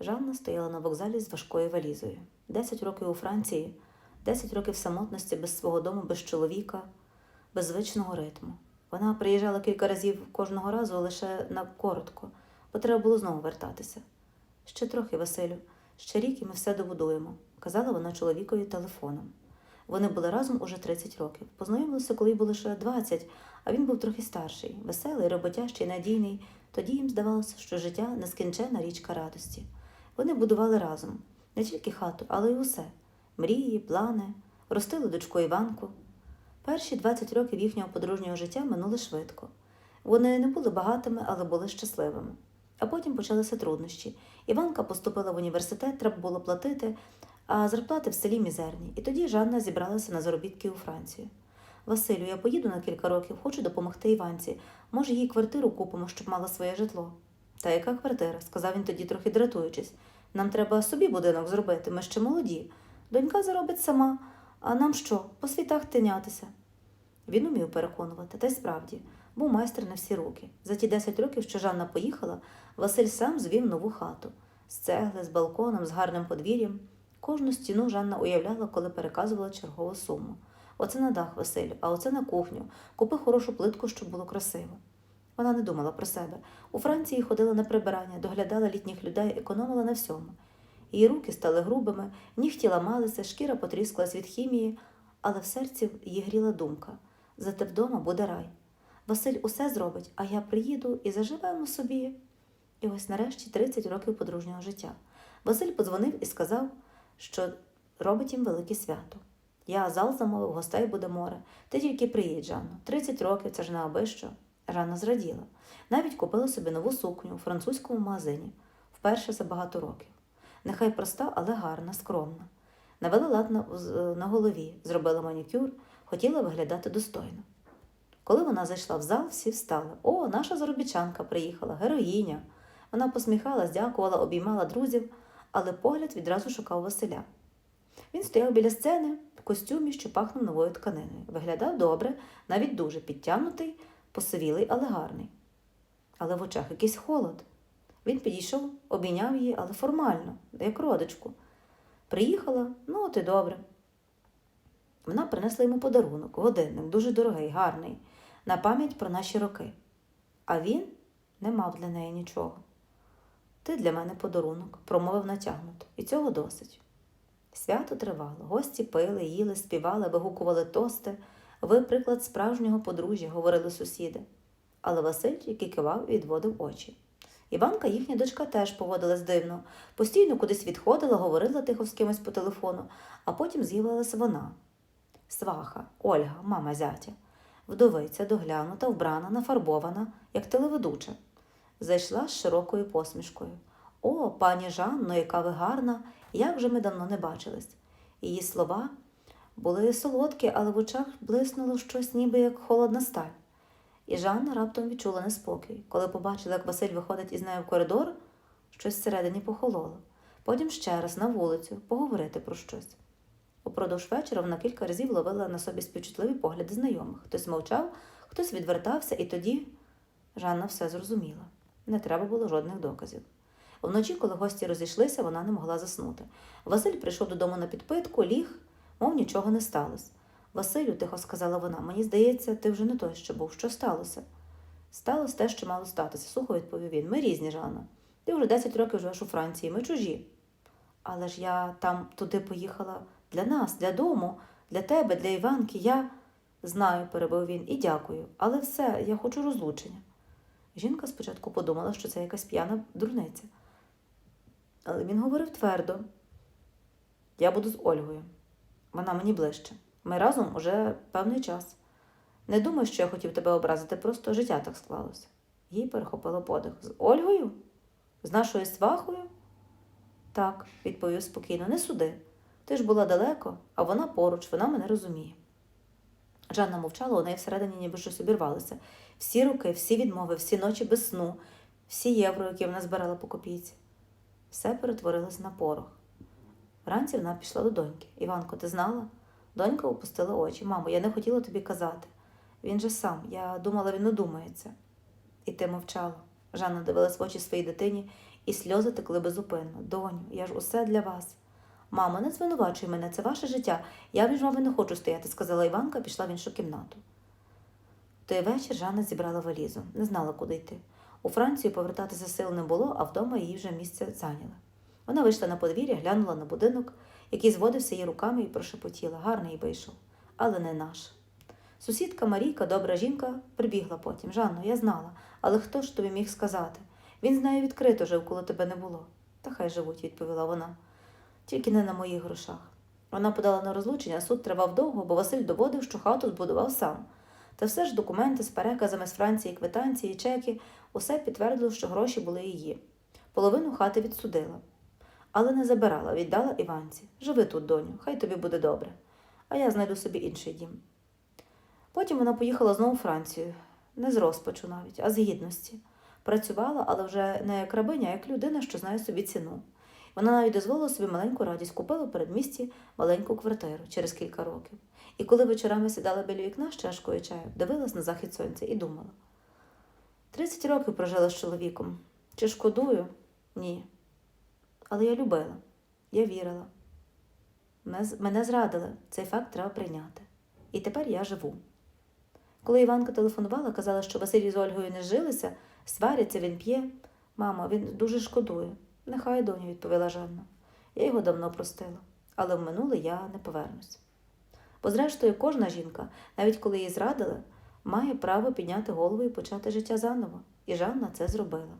Жанна стояла на вокзалі з важкою валізою. Десять років у Франції, десять років самотності без свого дому, без чоловіка, без звичного ритму. Вона приїжджала кілька разів кожного разу лише на коротко, бо треба було знову вертатися. Ще трохи, Василю, ще рік і ми все добудуємо, казала вона чоловікові телефоном. Вони були разом уже 30 років. Познайомилися, коли їй було лише 20, а він був трохи старший, веселий, роботящий, надійний. Тоді їм здавалося, що життя нескінченна річка радості. Вони будували разом не тільки хату, але й усе мрії, плани, ростили дочку Іванку. Перші 20 років їхнього подружнього життя минули швидко. Вони не були багатими, але були щасливими. А потім почалися труднощі. Іванка поступила в університет, треба було платити, а зарплати в селі мізерні. І тоді Жанна зібралася на заробітки у Францію. Василю, я поїду на кілька років, хочу допомогти Іванці. Може, їй квартиру купимо, щоб мала своє житло. Та яка квартира? сказав він тоді, трохи дратуючись. Нам треба собі будинок зробити, ми ще молоді. Донька заробить сама, а нам що, по світах тинятися? Він умів переконувати, та й справді, був майстер на всі руки. За ті 10 років, що Жанна поїхала, Василь сам звів нову хату з цегли, з балконом, з гарним подвір'ям. Кожну стіну Жанна уявляла, коли переказувала чергову суму. Оце на дах, Василю, а оце на кухню. Купи хорошу плитку, щоб було красиво. Вона не думала про себе. У Франції ходила на прибирання, доглядала літніх людей, економила на всьому. Її руки стали грубими, нігті ламалися, шкіра потріскалась від хімії, але в серці її гріла думка зате вдома буде рай. Василь усе зробить, а я приїду і заживемо собі. І ось нарешті 30 років подружнього життя. Василь подзвонив і сказав, що робить їм велике свято. Я зал замовив, гостей буде море. Ти тільки приїдь, Жанно. 30 років це ж аби що. Жанна зраділа. Навіть купила собі нову сукню у французькому магазині вперше за багато років. Нехай проста, але гарна, скромна. Навела лад на, на голові, зробила манікюр, хотіла виглядати достойно. Коли вона зайшла в зал, всі встали. О, наша заробітчанка приїхала, героїня. Вона посміхалась, дякувала, обіймала друзів, але погляд відразу шукав Василя. Він стояв біля сцени в костюмі, що пахнув новою тканиною. Виглядав добре, навіть дуже підтягнутий, посивілий, але гарний. Але в очах якийсь холод. Він підійшов, обійняв її, але формально, як родичку. Приїхала, ну от і добре. Вона принесла йому подарунок, годинник, дуже дорогий, гарний, на пам'ять про наші роки. А він не мав для неї нічого. Ти для мене подарунок, промовив натягнуто, і цього досить. Свято тривало, гості пили, їли, співали, вигукували тости. Ви приклад справжнього подружжя, говорили сусіди. Але Василь тільки кивав і відводив очі. Іванка, їхня дочка, теж поводилась дивно. Постійно кудись відходила, говорила тихо з кимось по телефону, а потім з'явилася вона. Сваха, Ольга, мама зятя. Вдовиця, доглянута, вбрана, нафарбована, як телеведуча. Зайшла з широкою посмішкою. О, пані Жанно, яка ви гарна, як же ми давно не бачились. Її слова були солодкі, але в очах блиснуло щось ніби як холодна сталь. І Жанна раптом відчула неспокій. Коли побачила, як Василь виходить із нею в коридор, щось всередині похололо. Потім ще раз на вулицю поговорити про щось. Упродовж вечора вона кілька разів ловила на собі співчутливі погляди знайомих. Хтось мовчав, хтось відвертався, і тоді Жанна все зрозуміла. Не треба було жодних доказів. Вночі, коли гості розійшлися, вона не могла заснути. Василь прийшов додому на підпитку, ліг, мов нічого не сталося. Василю, тихо сказала вона, мені здається, ти вже не той, що був. Що сталося? Сталося те, що мало статися, сухо відповів він. Ми різні, Жанна. Ти вже 10 років живеш у Франції, ми чужі. Але ж я там туди поїхала для нас, для дому, для тебе, для Іванки. Я знаю, перебив він, і дякую. Але все, я хочу розлучення. Жінка спочатку подумала, що це якась п'яна дурниця. Але він говорив твердо: я буду з Ольгою. Вона мені ближче. Ми разом уже певний час. Не думаю, що я хотів тебе образити, просто життя так склалося. Їй перехопило подих. З Ольгою? З нашою свахою? Так, відповів спокійно, не суди. Ти ж була далеко, а вона поруч, вона мене розуміє. Жанна мовчала, у неї всередині ніби щось обірвалося. Всі роки, всі відмови, всі ночі без сну, всі євро, які вона збирала по копійці. Все перетворилось на порох. Вранці вона пішла до доньки. Іванко, ти знала? Донька опустила очі. Мамо, я не хотіла тобі казати. Він же сам, я думала, він одумається. І ти мовчала. Жанна дивилась в очі своїй дитині і сльози текли безупинно. Доню, я ж усе для вас. Мамо, не звинувачуй мене, це ваше життя. Я між вами не хочу стояти, сказала Іванка, пішла в іншу кімнату. Той вечір Жанна зібрала валізу, не знала, куди йти. У Францію повертатися сил не було, а вдома її вже місце зайняли. Вона вийшла на подвір'я, глянула на будинок, який зводився її руками і прошепотіла. Гарний вийшов, але не наш. Сусідка Марійка, добра жінка, прибігла потім. Жанно, я знала, але хто ж тобі міг сказати? Він з нею відкрито жив, коли тебе не було. Та хай живуть, відповіла вона. Тільки не на моїх грошах. Вона подала на розлучення, суд тривав довго, бо Василь доводив, що хату збудував сам. Та все ж документи з переказами з Франції, квитанції, чеки, усе підтвердило, що гроші були її. Половину хати відсудила. Але не забирала, віддала Іванці. Живи тут, доню, хай тобі буде добре. А я знайду собі інший дім. Потім вона поїхала знову у Францію, не з розпачу навіть, а з гідності. Працювала, але вже не як рабиня, а як людина, що знає собі ціну. Вона навіть дозволила собі маленьку радість, купила у передмісті маленьку квартиру через кілька років. І коли вечорами сідала біля вікна з чашкою чаю, дивилась на захід сонця і думала. Тридцять років прожила з чоловіком. Чи шкодую? Ні. Але я любила, я вірила. Мене зрадили, цей факт треба прийняти. І тепер я живу. Коли Іванка телефонувала, казала, що Василій з Ольгою не жилися, сваряться, він п'є. Мамо, він дуже шкодує. Нехай, доню, відповіла Жанна. Я його давно простила, але в минуле я не повернусь. Бо, зрештою, кожна жінка, навіть коли її зрадили, має право підняти голову і почати життя заново. І Жанна це зробила.